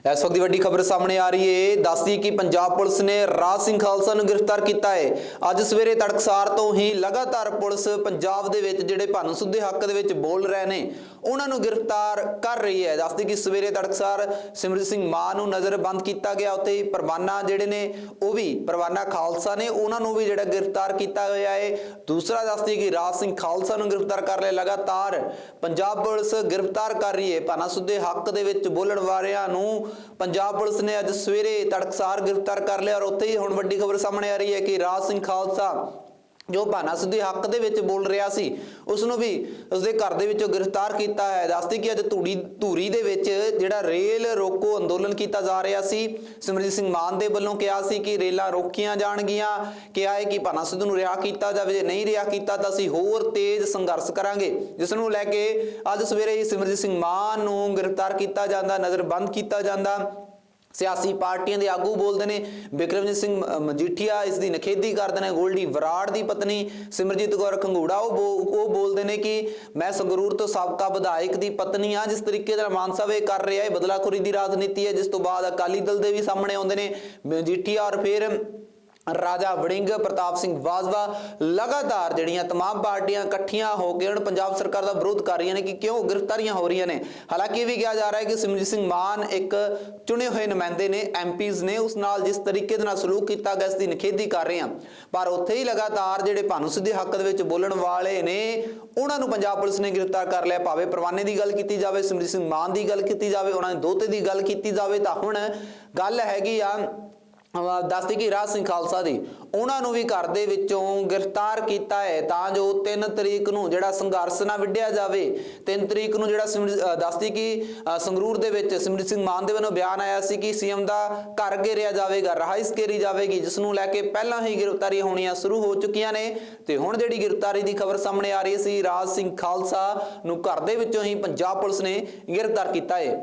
ਇਸ ਵਕਤ ਦੀ ਵੱਡੀ ਖਬਰ ਸਾਹਮਣੇ ਆ ਰਹੀ ਹੈ ਦੱਸਦੀ ਕਿ ਪੰਜਾਬ ਪੁਲਿਸ ਨੇ ਰਾਜ ਸਿੰਘ ਖਾਲਸਾ ਨੂੰ ਗ੍ਰਿਫਤਾਰ ਕੀਤਾ ਹੈ ਅੱਜ ਸਵੇਰੇ ਤੜਕਸਾਰ ਤੋਂ ਹੀ ਲਗਾਤਾਰ ਪੁਲਿਸ ਪੰਜਾਬ ਦੇ ਵਿੱਚ ਜਿਹੜੇ ਭਾਨੂ ਸੁੱਧੇ ਹੱਕ ਦੇ ਵਿੱਚ ਬੋਲ ਰਹੇ ਨੇ, ਉਹਨਾਂ ਨੂੰ ਗ੍ਰਿਫਤਾਰ ਕਰ ਰਹੀ ਹੈ ਦੱਸਦੀ ਕਿ ਸਵੇਰੇ ਤੜਕਸਾਰ ਸਿਮਰਜੀਤ ਸਿੰਘ ਮਾਨ ਨੂੰ ਨਜ਼ਰਬੰਦ ਕੀਤਾ ਗਿਆ। ਉੱਥੇ ਹੀ ਪਰਵਾਨਾ ਜਿਹੜੇ ਨੇ, ਉਹ ਵੀ ਪਰਵਾਨਾ ਖਾਲਸਾ ਨੇ, ਉਹਨਾਂ ਨੂੰ ਵੀ ਜਿਹੜਾ ਗ੍ਰਿਫਤਾਰ ਕੀਤਾ ਗਿਆ ਹੈ ਦੂਸਰਾ ਦੱਸਦੀ ਕਿ ਰਾਜ ਸਿੰਘ ਖਾਲਸਾ ਨੂੰ ਗ੍ਰਿਫਤਾਰ ਕਰ ਲਿਆ। ਲਗਾਤਾਰ ਪੰਜਾਬ ਪੁਲਿਸ ਗ੍ਰਿਫਤਾਰ ਕਰ ਰਹੀ ਹੈ ਭਾਨਾ ਸੁੱਧੇ ਹੱਕ ਦੇ ਵਿੱਚ ਬੋਲਣ ਵਾਲਿਆਂ ਨੂੰ ਪੰਜਾਬ ਪੁਲਿਸ ਨੇ ਅੱਜ ਸਵੇਰੇ ਤੜਕਸਾਰ ਗ੍ਰਿਫਤਾਰ ਕਰ ਲਿਆ ਔਰ ਉੱਥੇ ਹੀ ਹੁਣ ਵੱਡੀ ਖਬਰ ਸਾਹਮਣੇ ਆ ਰਹੀ ਹੈ ਕਿ ਰਾਜ ਸਿੰਘ ਖਾਲਸਾ ਜੋ ਭਾਨਾ ਸੁੱਧੇ ਹੱਕ ਦੇ ਵਿੱਚ ਬੋਲ ਰਿਹਾ ਸੀ ਉਸ ਨੂੰ ਵੀ ਉਸਦੇ ਘਰ ਦੇ ਵਿੱਚੋਂ ਗ੍ਰਿਫਤਾਰ ਕੀਤਾ ਹੈ। ਦੱਸਦੇ ਕਿ ਅੱਜ ਧੂੜੀ, ਧੂਰੀ ਦੇ ਵਿੱਚ ਜਿਹੜਾ ਰੇਲ ਰੋਕੋ ਅੰਦੋਲਨ ਕੀਤਾ ਜਾ ਰਿਹਾ ਸੀ ਸਿਮਰਜੀਤ ਸਿੰਘ ਮਾਨ ਦੇ ਵੱਲੋਂ ਕਿਹਾ ਸੀ ਕਿ ਰੇਲਾਂ ਰੋਕੀਆਂ ਜਾਣਗੀਆਂ, ਕਿਹਾ ਹੈ ਕਿ ਭਾਨਾ ਸਿੱਧੂ ਨੂੰ ਰਿਹਾ ਕੀਤਾ ਜਾਵੇ, ਜੇ ਨਹੀਂ ਰਿਹਾ ਕੀਤਾ ਤਾਂ ਅਸੀਂ ਹੋਰ ਤੇਜ਼ ਸੰਘਰਸ਼ ਕਰਾਂਗੇ। ਜਿਸ ਨੂੰ ਲੈ ਕੇ ਅੱਜ ਸਵੇਰੇ ਹੀ ਸਿਮਰਜੀਤ ਸਿੰਘ ਮਾਨ ਨੂੰ ਗ੍ਰਿਫਤਾਰ ਕੀਤਾ ਜਾਂਦਾ, ਨਜ਼ਰਬੰਦ ਕੀਤਾ ਜਾਂਦਾ। ਸਿਆਸੀ ਪਾਰਟੀਆਂ ਦੇ ਆਗੂ ਬੋਲਦੇ ਨੇ। ਬਿਕਰਮਜੀਤ ਸਿੰਘ ਮਜੀਠੀਆ ਇਸ ਦੀ ਨਖੇਦੀ ਕਰਦੇ ਨੇ। ਗੋਲਡੀ ਵਰਾੜ ਦੀ ਪਤਨੀ ਸਿਮਰਜੀਤ ਕੌਰ ਖੰਗੂੜਾ, ਉਹ ਬੋ- ਉਹ ਬੋਲਦੇ ਨੇ ਕਿ ਮੈਂ ਸੰਗਰੂਰ ਤੋਂ ਸਾਬਕਾ ਵਿਧਾਇਕ ਦੀ ਪਤਨੀ ਆ ਜਿਸ ਤਰੀਕੇ ਨਾਲ ਮਾਨ ਸਾਹਿਬ ਇਹ ਕਰ ਰਿਹਾ ਹੈ, ਬਦਲਾਖੋਰੀ ਦੀ ਰਾਜਨੀਤੀ ਹੈ, ਜਿਸ ਤੋਂ ਬਾਅਦ ਅਕਾਲੀ ਦਲ ਦੇ ਵੀ ਸਾਹਮਣੇ ਆਉਂਦੇ ਨੇ। ਮਜੀਠੀਆ ਔਰ ਫਿਰ ਰਾਜਾ ਵੜਿੰਗ ਪ੍ਰਤਾਪ ਸਿੰਘ ਬਾਜਵਾ ਲਗਾਤਾਰ ਜਿਹੜੀਆਂ तमाम ਪਾਰਟੀਆਂ ਇਕੱਠੀਆਂ ਹੋ ਕੇ ਹੁਣ ਪੰਜਾਬ ਸਰਕਾਰ ਦਾ ਵਿਰੋਧ ਕਰ ਰਹੀਆਂ ਨੇ ਕਿ ਕਿਉਂ ਗ੍ਰਿਫਤਾਰੀਆਂ ਹੋ ਰਹੀਆਂ ਨੇ ਹਾਲਾਂਕਿ ਇਹ ਵੀ ਕਿਹਾ ਜਾ ਰਿਹਾ ਹੈ ਕਿ ਸਿਮਰਜੀਤ ਸਿੰਘ ਮਾਨ ਇੱਕ ਚੁਣੇ ਹੋਏ ਨੁਮਾਇੰਦੇ ਨੇ ਐਮਪੀਜ਼ ਨੇ ਉਸ ਨਾਲ ਜਿਸ ਤਰੀਕੇ ਦੇ ਨਾਲ ਸਲੂਕ ਕੀਤਾ ਗਿਆ ਇਸ ਦੀ ਨਿਖੇਧੀ ਕਰ ਰਹੇ ਹਾਂ ਪਰ ਉੱਥੇ ਹੀ ਲਗਾਤਾਰ ਜਿਹੜੇ ਭਾਨੂ ਸਿੱਧੇ ਹੱਕ ਦੇ ਵਿੱਚ ਬੋਲਣ ਵਾਲੇ ਨੇ ਉਹਨਾਂ ਨੂੰ ਪੰਜਾਬ ਪੁਲਿਸ ਨੇ ਗ੍ਰਿਫਤਾਰ ਕਰ ਲਿਆ ਭਾਵੇਂ ਪਰਵਾਨੇ ਦੀ ਗੱਲ ਕੀਤੀ ਜਾਵੇ ਸਿਮਰਜੀਤ ਸਿੰਘ ਮਾਨ ਦੀ ਗੱਲ ਕੀਤੀ ਜਾਵੇ ਉਹਨਾਂ ਦੇ ਦੋਤੇ ਦੀ ਗੱਲ ਕੀਤੀ ਜਾਵੇ ਤਾਂ ਹੁਣ ਗੱਲ ਹੈਗੀ ਆ ਅਹ ਦੱਸਦੀ ਕਿ ਰਾਜ ਸਿੰਘ ਖਾਲਸਾ ਦੀ ਉਹਨਾਂ ਨੂੰ ਵੀ ਘਰ ਦੇ ਵਿੱਚੋਂ ਗ੍ਰਿਫਤਾਰ ਕੀਤਾ ਹੈ ਤਾਂ ਜੋ 3 ਤਰੀਕ ਨੂੰ ਜਿਹੜਾ ਸੰਘਰਸ਼ ਨਾ ਵਿੱਢਿਆ ਜਾਵੇ। 3 ਤਰੀਕ ਨੂੰ ਜਿਹੜਾ ਸਿਮਰ- ਦੱਸਦੀ ਕਿ ਸੰਗਰੂਰ ਦੇ ਵਿੱਚ ਸਿਮਰਜੀਤ ਸਿੰਘ ਮਾਨ ਦੇ ਵੱਲੋਂ ਬਿਆਨ ਆਇਆ ਸੀ ਕਿ ਸੀਐਮ ਦਾ ਘਰ ਘੇਰਿਆ ਜਾਵੇਗਾ, ਰਹਾਇਸ਼ ਘੇਰੀ ਜਾਵੇਗੀ, ਜਿਸ ਨੂੰ ਲੈ ਕੇ ਪਹਿਲਾਂ ਹੀ ਗ੍ਰਿਫ਼ਤਾਰੀ ਹੋਣੀਆਂ ਸ਼ੁਰੂ ਹੋ ਚੁੱਕੀਆਂ ਨੇ। ਤੇ ਹੁਣ ਜਿਹੜੀ ਗ੍ਰਿਫਤਾਰੀ ਦੀ ਖਬਰ ਸਾਹਮਣੇ ਆ ਰਹੀ ਸੀ ਰਾਜ ਸਿੰਘ ਖਾਲਸਾ ਨੂੰ ਘਰ ਦੇ ਵਿੱਚੋਂ ਹੀ ਪੰਜਾਬ ਪੁਲਿਸ ਨੇ ਗ੍ਰਿਫਤਾਰ ਕੀਤਾ ਹੈ।